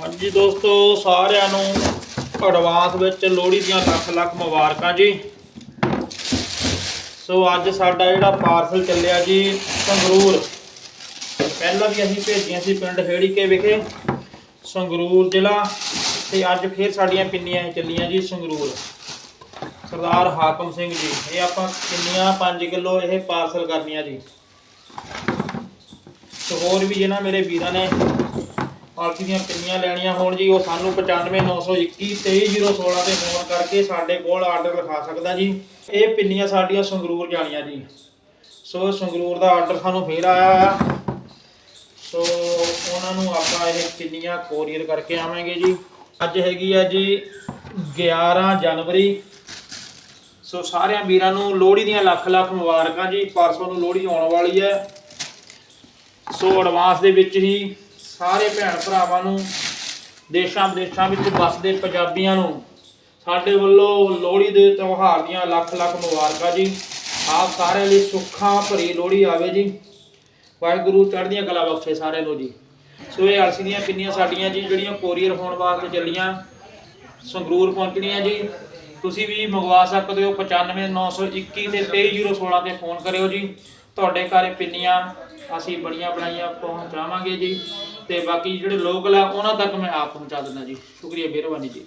ਹਾਂਜੀ ਦੋਸਤੋ, ਸਾਰਿਆਂ ਨੂੰ ਐਡਵਾਂਸ ਵਿੱਚ ਲੋਹੜੀ ਦੀਆਂ ਲੱਖ ਲੱਖ ਮੁਬਾਰਕਾਂ ਜੀ। ਸੋ ਅੱਜ ਸਾਡਾ ਜਿਹੜਾ ਪਾਰਸਲ ਚੱਲਿਆ ਜੀ, ਸੰਗਰੂਰ। ਪਹਿਲਾਂ ਵੀ ਅਸੀਂ ਭੇਜੀਆਂ ਸੀ ਪਿੰਡ ਹੇੜੀਕੇ ਵਿਖੇ, ਸੰਗਰੂਰ ਜ਼ਿਲ੍ਹਾ। ਤੇ ਅੱਜ ਫੇਰ ਸਾਡੀਆਂ ਪਿੰਨੀਆਂ ਚੱਲੀਆਂ ਜੀ ਸੰਗਰੂਰ। ਸਰਦਾਰ ਹਾਕਮ ਸਿੰਘ ਜੀ, ਇਹ ਆਪਾਂ ਕਿੰਨੀਆਂ 5 ਕਿਲੋ ਇਹ ਪਾਰਸਲ ਕਰਨੀਆਂ ਜੀ। ਤੇ ਹੋਰ ਵੀ ਜਿਹਨਾਂ ਮੇਰੇ ਵੀਰਾਂ ਨੇ ਪਾਲਕੀ ਦੀਆਂ ਪਿੰਨੀਆਂ ਲੈਣੀਆਂ ਹੋਣ ਜੀ, ਉਹ ਸਾਨੂੰ 95921 23016 ਤੇ ਫੋਨ ਕਰਕੇ ਸਾਡੇ ਕੋਲ ਆਰਡਰ ਲਿਖਾ ਸਕਦਾ ਜੀ। ਇਹ ਪਿੰਨੀਆਂ ਸਾਡੀਆਂ ਸੰਗਰੂਰ ਜਾਣੀਆਂ ਜੀ। ਸੋ ਸੰਗਰੂਰ ਦਾ ਆਰਡਰ ਸਾਨੂੰ ਫੇਰ ਆਇਆ ਆ। ਸੋ ਉਹਨਾਂ ਨੂੰ ਆਪਾਂ ਇਹ ਪਿੰਨੀਆਂ ਕੋਰੀਅਰ ਕਰਕੇ ਆਵਾਂਗੇ ਜੀ। ਅੱਜ ਹੈਗੀ ਆ ਜੀ 11 ਜਨਵਰੀ। ਸੋ ਸਾਰਿਆਂ ਵੀਰਾਂ ਨੂੰ ਲੋਹੜੀ ਦੀਆਂ ਲੱਖ ਲੱਖ ਮੁਬਾਰਕਾਂ ਜੀ। ਪਰਸੋਂ ਨੂੰ ਲੋਹੜੀ ਆਉਣ ਵਾਲੀ ਹੈ। ਸੋ ਐਡਵਾਂਸ ਦੇ ਵਿੱਚ ਹੀ ਸਾਰੇ ਭੈਣ ਭਰਾਵਾਂ ਨੂੰ, ਦੇਸ਼ਾਂ ਵਿਦੇਸ਼ਾਂ ਵਿੱਚ ਵੱਸਦੇ ਪੰਜਾਬੀਆਂ ਨੂੰ, ਸਾਡੇ ਵੱਲੋਂ ਲੋਹੜੀ ਦੇ ਤਿਉਹਾਰ ਦੀਆਂ ਲੱਖ ਲੱਖ ਮੁਬਾਰਕਾਂ ਜੀ। ਆਪ ਸਾਰਿਆਂ ਲਈ ਸੁੱਖਾਂ ਭਰੀ ਲੋਹੜੀ ਆਵੇ ਜੀ। ਵਾਹਿਗੁਰੂ ਚੜ੍ਹਦੀਆਂ ਕਲਾ ਬਖਸ਼ੇ ਸਾਰਿਆਂ ਨੂੰ ਜੀ। ਸੋ ਇਹ ਅਲਸੀ ਦੀਆਂ ਪਿੰਨੀਆਂ ਸਾਡੀਆਂ ਜੀ, ਜਿਹੜੀਆਂ ਕੋਰੀਅਰ ਹੋਣ ਵਾਸਤੇ ਚੱਲੀਆਂ, ਸੰਗਰੂਰ ਪਹੁੰਚਣੀਆਂ ਜੀ। ਤੁਸੀਂ ਵੀ ਮੰਗਵਾ ਸਕਦੇ ਹੋ 95921 ਤੇ 23016 ਤੇ ਫੋਨ ਕਰਿਓ ਜੀ। ਤੁਹਾਡੇ ਘਰੇ ਪਿੰਨੀਆਂ ਅਸੀਂ ਬੜੀਆਂ ਬਣਾਈਆਂ ਪਹੁੰਚਾਵਾਂਗੇ ਜੀ। ਤੇ ਬਾਕੀ ਜਿਹੜੇ ਲੋਕਲ ਆ, ਉਹਨਾਂ ਤੱਕ ਮੈਂ ਆਪ ਪਹੁੰਚਾ ਦਿੰਦਾ ਜੀ। ਸ਼ੁਕਰੀਆ, ਮਿਹਰਬਾਨੀ ਜੀ।